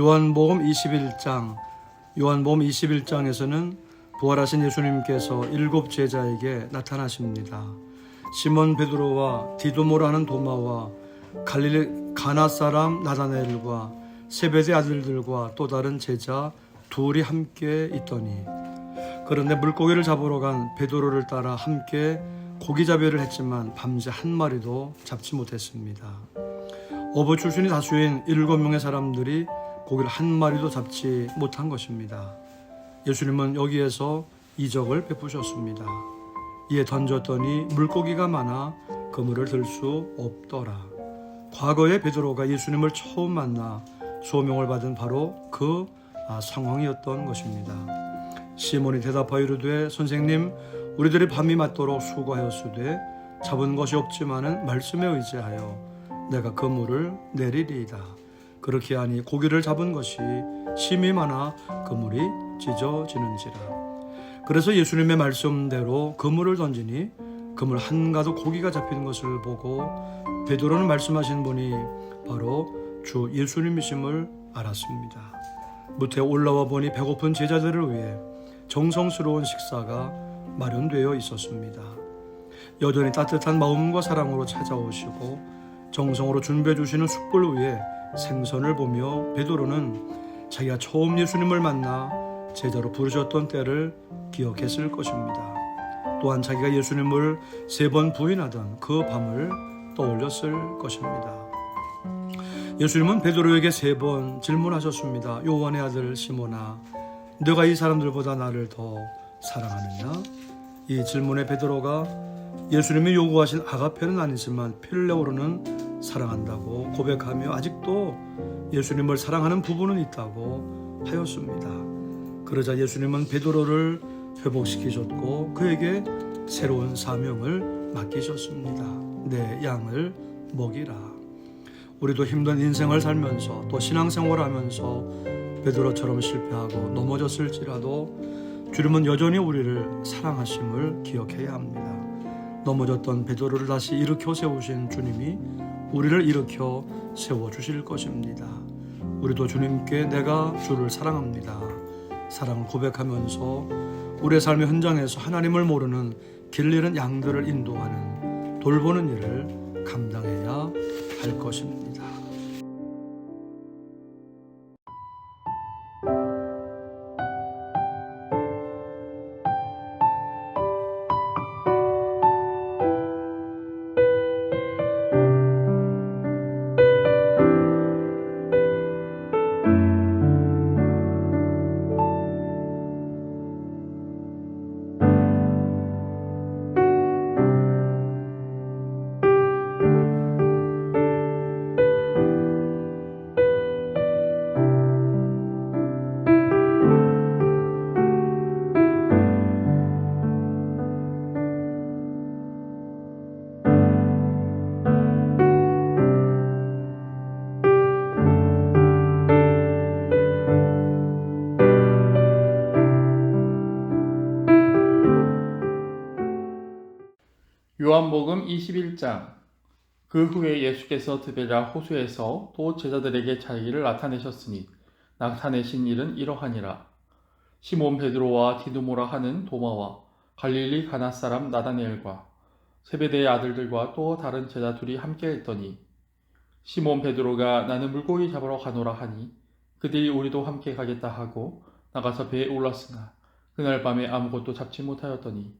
요한복음 21장 요한복음 21장에서는 부활하신 예수님께서 일곱 제자에게 나타나십니다. 시몬 베드로와 디도모라는 도마와 갈릴리 가나 사람 나다나엘과 세베대 아들들과 또 다른 제자 둘이 함께 있더니 그런데 물고기를 잡으러 간 베드로를 따라 함께 고기 잡이를 했지만 밤새 한 마리도 잡지 못했습니다. 어부 출신이 다수인 일곱 명의 사람들이 고기를 한 마리도 잡지 못한 것입니다. 예수님은 여기에서 이적을 베푸셨습니다. 이에 던졌더니 물고기가 많아 그물을 들 수 없더라. 과거에 베드로가 예수님을 처음 만나 소명을 받은 바로 그 아, 상황이었던 것입니다. 시몬이 대답하여 이르되 선생님 우리들이 밤이 맞도록 수고하였으되 잡은 것이 없지만은 말씀에 의지하여 내가 그물을 내리리이다. 그렇게 하니 고기를 잡은 것이 심이 많아 그물이 찢어지는지라. 그래서 예수님의 말씀대로 그물을 던지니 그물 한가득 고기가 잡힌 것을 보고 베드로는 말씀하신 분이 바로 주 예수님이심을 알았습니다. 무태 올라와 보니 배고픈 제자들을 위해 정성스러운 식사가 마련되어 있었습니다. 여전히 따뜻한 마음과 사랑으로 찾아오시고 정성으로 준비해 주시는 숯불 위에 생선을 보며 베드로는 자기가 처음 예수님을 만나 제자로 부르셨던 때를 기억했을 것입니다. 또한 자기가 예수님을 세 번 부인하던 그 밤을 떠올렸을 것입니다. 예수님은 베드로에게 세 번 질문하셨습니다. 요한의 아들 시몬아, 너가 이 사람들보다 나를 더 사랑하느냐? 이 질문에 베드로가 예수님이 요구하신 아가페는 아니지만 필레오로는 사랑한다고 고백하며 아직도 예수님을 사랑하는 부분은 있다고 하였습니다. 그러자 예수님은 베드로를 회복시키셨고 그에게 새로운 사명을 맡기셨습니다. 내 양을 먹이라. 우리도 힘든 인생을 살면서 또 신앙생활 하면서 베드로처럼 실패하고 넘어졌을지라도 주님은 여전히 우리를 사랑하심을 기억해야 합니다. 넘어졌던 베드로를 다시 일으켜 세우신 주님이 우리를 일으켜 세워 주실 것입니다. 우리도 주님께 내가 주를 사랑합니다. 사랑 고백하면서 우리의 삶의 현장에서 하나님을 모르는 길 잃은 양들을 인도하는 돌보는 일을 감당해야 할 것입니다. 요한복음 21장. 그 후에 예수께서 드베라 호수에서 또 제자들에게 자기를 나타내셨으니 나타내신 일은 이러하니라. 시몬 베드로와 디두모라 하는 도마와 갈릴리 가나 사람 나다니엘과 세베대의 아들들과 또 다른 제자 둘이 함께 있더니 시몬 베드로가 나는 물고기 잡으러 가노라 하니 그들이 우리도 함께 가겠다 하고 나가서 배에 올랐으나 그날 밤에 아무것도 잡지 못하였더니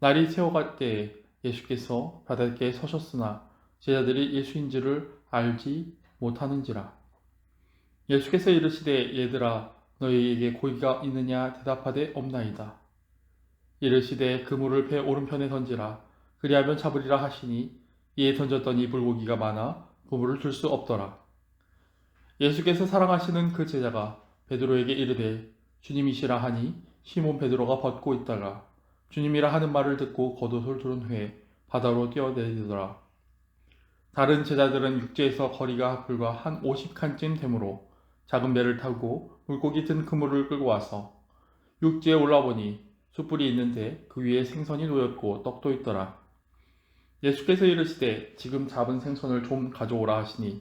날이 새어갈 때에 예수께서 바닷가에 서셨으나 제자들이 예수인 줄을 알지 못하는지라. 예수께서 이르시되 얘들아 너희에게 고기가 있느냐 대답하되 없나이다. 이르시되 그물을 배 오른편에 던지라 그리하면 잡으리라 하시니 이에 던졌더니 물고기가 많아 그물을 들수 없더라. 예수께서 사랑하시는 그 제자가 베드로에게 이르되 주님이시라 하니 시몬 베드로가 벗고 있다가 주님이라 하는 말을 듣고 겉옷을 두른 후에 바다로 뛰어내리더라. 다른 제자들은 육지에서 거리가 불과 한 50칸쯤 되므로 작은 배를 타고 물고기 든 그물을 끌고 와서 육지에 올라보니 숯불이 있는데 그 위에 생선이 놓였고 떡도 있더라. 예수께서 이르시되 지금 잡은 생선을 좀 가져오라 하시니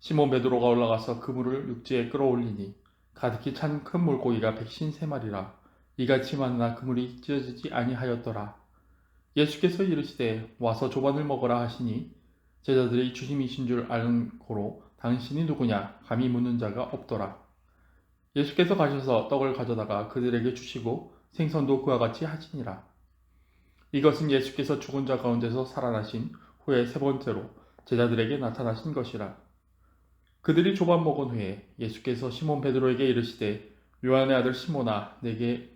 시몬 베드로가 올라가서 그물을 육지에 끌어올리니 가득히 찬 큰 물고기가 백신 세 마리라 이같이 많으나 그물이 찢어지지 아니하였더라. 예수께서 이르시되 와서 조반을 먹으라 하시니 제자들이 주님이신 줄 아는 고로 당신이 누구냐 감히 묻는 자가 없더라. 예수께서 가셔서 떡을 가져다가 그들에게 주시고 생선도 그와 같이 하시니라. 이것은 예수께서 죽은 자 가운데서 살아나신 후에 세 번째로 제자들에게 나타나신 것이라. 그들이 조반 먹은 후에 예수께서 시몬 베드로에게 이르시되 요한의 아들 시몬아 내게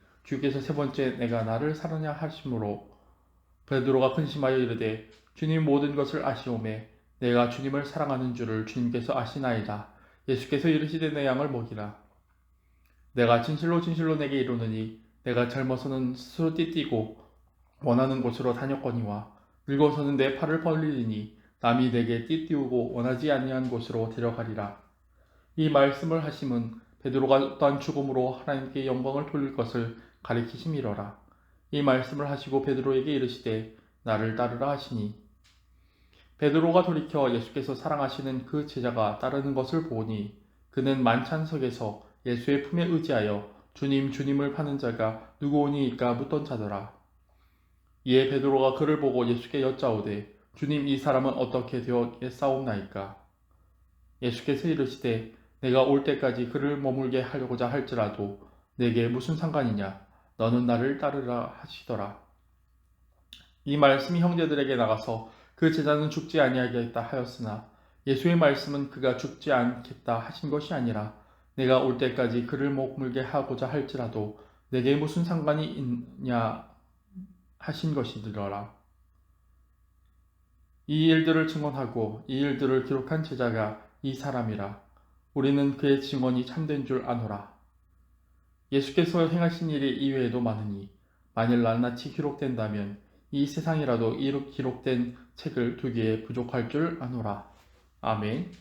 주께서 세 번째 내가 나를 사랑하냐 하심으로 베드로가 근심하여 이르되 주님 모든 것을 아시오매 내가 주님을 사랑하는 줄을 주님께서 아시나이다. 예수께서 이르시되 내 양을 먹이라. 내가 진실로 진실로 내게 이르노니 내가 젊어서는 스스로 띠띠고 원하는 곳으로 다녔거니와 늙어서는 내 팔을 벌리리니 남이 내게 띠띠우고 원하지 아니한 곳으로 데려가리라. 이 말씀을 하심은 베드로가 어떠한 죽음으로 하나님께 영광을 돌릴 것을 가리키심이러라. 이 말씀을 하시고 베드로에게 이르시되 나를 따르라 하시니 베드로가 돌이켜 예수께서 사랑하시는 그 제자가 따르는 것을 보니 그는 만찬석에서 예수의 품에 의지하여 주님 주님을 파는 자가 누구오니이까 묻던 자더라. 이에 베드로가 그를 보고 예수께 여짜오되 주님 이 사람은 어떻게 되었사옵나이까 예수께서 이르시되 내가 올 때까지 그를 머물게 하려고자 할지라도 내게 무슨 상관이냐 너는 나를 따르라 하시더라 이 말씀이 형제들에게 나가서 그 제자는 죽지 아니하겠다 하였으나 예수의 말씀은 그가 죽지 않겠다 하신 것이 아니라 내가 올 때까지 그를 머물게 하고자 할지라도 내게 무슨 상관이 있냐 하신 것이더라. 이 일들을 증언하고 이 일들을 기록한 제자가 이 사람이라. 우리는 그의 증언이 참된 줄 아노라. 예수께서 행하신 일이 이외에도 많으니 만일 낱낱이 기록된다면 이 세상이라도 이 기록된 책을 두기에 부족할 줄 아노라. 아멘.